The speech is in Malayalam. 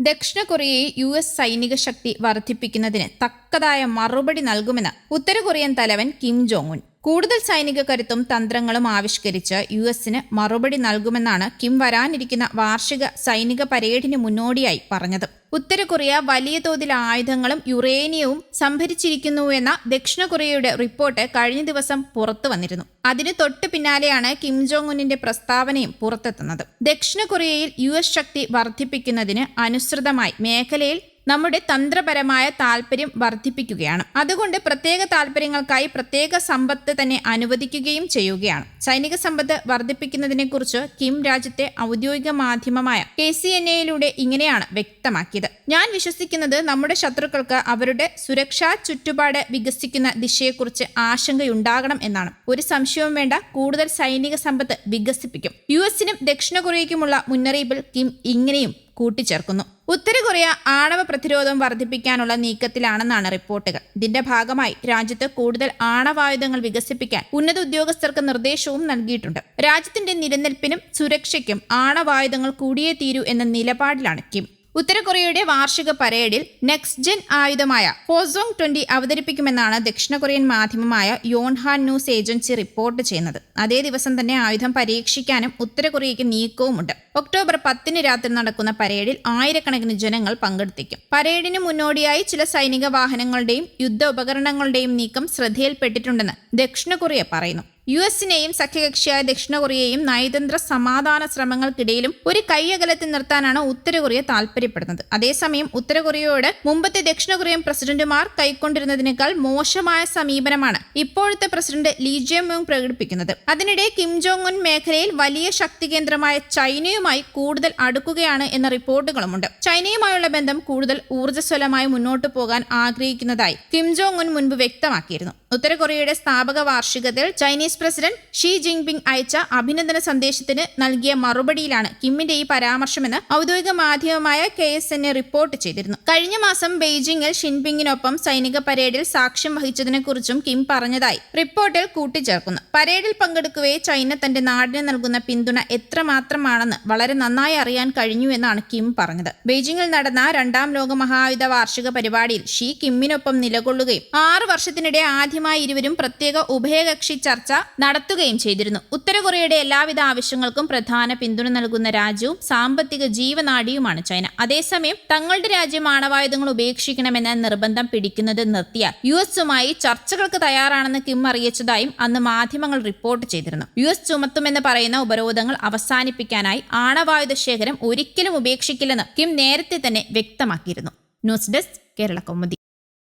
ദക്ഷിണ കൊറിയയെ യു എസ് സൈനിക ശക്തി വർദ്ധിപ്പിക്കുന്നതിന് തക്കതായ മറുപടി നൽകുമെന്ന് ഉത്തര കൊറിയൻ തലവൻ കിം ജോങ് ഉൻ. കൂടുതൽ സൈനിക കരുത്തും തന്ത്രങ്ങളും ആവിഷ്കരിച്ച് യു എസിന് മറുപടി നൽകുമെന്നാണ് കിം വരാനിരിക്കുന്ന വാർഷിക സൈനിക പരേഡിന് മുന്നോടിയായി പറഞ്ഞത്. ഉത്തര കൊറിയ വലിയ തോതിൽ ആയുധങ്ങളും യുറേനിയവും സംഭരിച്ചിരിക്കുന്നുവെന്ന ദക്ഷിണ കൊറിയയുടെ റിപ്പോർട്ട് കഴിഞ്ഞ ദിവസം പുറത്തു വന്നിരുന്നു. അതിന് തൊട്ടു പിന്നാലെയാണ് കിം ജോങ് ഉന്നിന്റെ പ്രസ്താവനയും പുറത്തെത്തുന്നത്. ദക്ഷിണ കൊറിയയിൽ യു എസ് ശക്തി വർദ്ധിപ്പിക്കുന്നതിന് അനുസൃതമായി മേഖലയിൽ നമ്മുടെ തന്ത്രപരമായ താല്പര്യം വർദ്ധിപ്പിക്കുകയാണ്. അതുകൊണ്ട് പ്രത്യേക താല്പര്യങ്ങൾക്കായി പ്രത്യേക സമ്പത്ത് തന്നെ അനുവദിക്കുകയും ചെയ്യുകയാണ്. സൈനിക സമ്പത്ത് വർദ്ധിപ്പിക്കുന്നതിനെക്കുറിച്ച് കിം രാജ്യത്തെ ഔദ്യോഗിക മാധ്യമമായ കെ സി എൻ എയിലൂടെ ഇങ്ങനെയാണ് വ്യക്തമാക്കിയത്. ഞാൻ വിശ്വസിക്കുന്നത് നമ്മുടെ ശത്രുക്കൾക്ക് അവരുടെ സുരക്ഷാ ചുറ്റുപാട് വികസിക്കുന്ന ദിശയെക്കുറിച്ച് ആശങ്കയുണ്ടാകണം എന്നാണ്. ഒരു സംശയവും വേണ്ട കൂടുതൽ സൈനിക സമ്പത്ത് വികസിപ്പിക്കും. യു എസിനും ദക്ഷിണ കൊറിയയ്ക്കുമുള്ള മുന്നറിയിപ്പിൽ കിം ഇങ്ങനെയും കൂട്ടിച്ചേർക്കുന്നു. ഉത്തര കൊറിയ ആണവ പ്രതിരോധം വർദ്ധിപ്പിക്കാനുള്ള നീക്കത്തിലാണെന്നാണ് റിപ്പോർട്ടുകൾ. ഇതിന്റെ ഭാഗമായി രാജ്യത്ത് കൂടുതൽ ആണവായുധങ്ങൾ വികസിപ്പിക്കാൻ ഉന്നത ഉദ്യോഗസ്ഥർക്ക് നിർദ്ദേശവും നൽകിയിട്ടുണ്ട്. രാജ്യത്തിന്റെ നിലനിൽപ്പിനും സുരക്ഷയ്ക്കും ആണവായുധങ്ങൾ കൂടിയേ തീരൂ എന്ന നിലപാടിലാണ് കിം. ഉത്തര കൊറിയയുടെ വാർഷിക പരേഡിൽ നെക്സ്റ്റ് ജെൻ ആയുധമായ ഹോസോങ് ട്വന്റി അവതരിപ്പിക്കുമെന്നാണ് ദക്ഷിണ കൊറിയൻ മാധ്യമമായ യോൺഹാൻ ന്യൂസ് ഏജൻസി റിപ്പോർട്ട് ചെയ്യുന്നത്. അതേ ദിവസം തന്നെ ആയുധം പരീക്ഷിക്കാനും ഉത്തര കൊറിയയ്ക്ക് നീക്കവുമുണ്ട്. ഒക്ടോബർ പത്തിന് രാത്രി നടക്കുന്ന പരേഡിൽ ആയിരക്കണക്കിന് ജനങ്ങൾ പങ്കെടുത്തേക്കും പരേഡിന് മുന്നോടിയായി ചില സൈനിക വാഹനങ്ങളുടെയും യുദ്ധ ഉപകരണങ്ങളുടെയും നീക്കം ശ്രദ്ധയിൽപ്പെട്ടിട്ടുണ്ടെന്ന് ദക്ഷിണ കൊറിയ പറയുന്നു. യു എസിനെയും സഖ്യകക്ഷിയായ ദക്ഷിണ കൊറിയയും നയതന്ത്ര സമാധാന ശ്രമങ്ങൾക്കിടയിലും ഒരു കൈയകലത്തിൽ നിർത്താനാണ് ഉത്തര കൊറിയ താൽപര്യപ്പെടുന്നത് അതേസമയം ഉത്തര കൊറിയയോട് മുമ്പത്തെ ദക്ഷിണ കൊറിയൻ പ്രസിഡന്റുമാർ കൈക്കൊണ്ടിരുന്നതിനേക്കാൾ മോശമായ സമീപനമാണ് ഇപ്പോഴത്തെ പ്രസിഡന്റ് ലീ പ്രകടിപ്പിക്കുന്നത്. അതിനിടെ കിം ജോങ് ഉൻ മേഖലയിൽ വലിയ ശക്തി കേന്ദ്രമായ ചൈനയുമായി കൂടുതൽ അടുക്കുകയാണ് എന്ന റിപ്പോർട്ടുകളുമുണ്ട്. ചൈനയുമായുള്ള ബന്ധം കൂടുതൽ ഊർജസ്വലമായി മുന്നോട്ടു പോകാൻ ആഗ്രഹിക്കുന്നതായി കിം ജോങ് ഉൻ മുൻപ് വ്യക്തമാക്കിയിരുന്നു. ഉത്തര കൊറിയയുടെ സ്ഥാപക വാർഷികത്തിൽ ചൈനീസ് പ്രസിഡന്റ് ഷീ ജിൻപിങ് അയച്ച അഭിനന്ദന സന്ദേശത്തിന് നൽകിയ മറുപടിയിലാണ് കിമ്മിന്റെ ഈ പരാമർശമെന്ന് ഔദ്യോഗിക മാധ്യമമായ കെ എസ് എൻ റിപ്പോർട്ട് ചെയ്തിരുന്നു. കഴിഞ്ഞ മാസം ബെയ്ജിംഗിൽ ഷിൻപിങ്ങിനൊപ്പം സൈനിക പരേഡിൽ സാക്ഷ്യം വഹിച്ചതിനെക്കുറിച്ചും കിം പറഞ്ഞതായി റിപ്പോർട്ടിൽ കൂട്ടിച്ചേർക്കുന്നു. പരേഡിൽ പങ്കെടുക്കവേ ചൈന തന്റെ നാടിന് നൽകുന്ന പിന്തുണ എത്രമാത്രമാണെന്ന് വളരെ നന്നായി അറിയാൻ കഴിഞ്ഞു എന്നാണ് കിം പറഞ്ഞത്. ബെയ്ജിംഗിൽ നടന്ന രണ്ടാം ലോക മഹായുധ വാർഷിക പരിപാടിയിൽ ഷീ കിമ്മിനൊപ്പം നിലകൊള്ളുകയും ആറ് വർഷത്തിനിടെ ആദ്യമായി ഇരുവരും പ്രത്യേക ഉഭയകക്ഷി ചർച്ച നടത്തുകയും ചെയ്തിരുന്നു. ഉത്തര കൊറിയയുടെ എല്ലാവിധ ആവശ്യങ്ങൾക്കും പ്രധാന പിന്തുണ നൽകുന്ന രാജ്യവും സാമ്പത്തിക ജീവനാഡിയുമാണ് ചൈന. അതേസമയം തങ്ങളുടെ രാജ്യം ആണവായുധങ്ങൾ ഉപേക്ഷിക്കണമെന്ന നിർബന്ധം പിടിക്കുന്നത് നിർത്തിയാൽ യു എസുമായി ചർച്ചകൾക്ക് തയ്യാറാണെന്ന് കിം അറിയിച്ചതായും അന്ന് മാധ്യമങ്ങൾ റിപ്പോർട്ട് ചെയ്തിരുന്നു. യു എസ് ചുമത്തുമെന്ന് പറയുന്ന ഉപരോധങ്ങൾ അവസാനിപ്പിക്കാനായി ആണവായുധ ശേഖരം ഒരിക്കലും ഉപേക്ഷിക്കില്ലെന്ന് കിം നേരത്തെ തന്നെ വ്യക്തമാക്കിയിരുന്നു. News desk Kerala Kaumudi.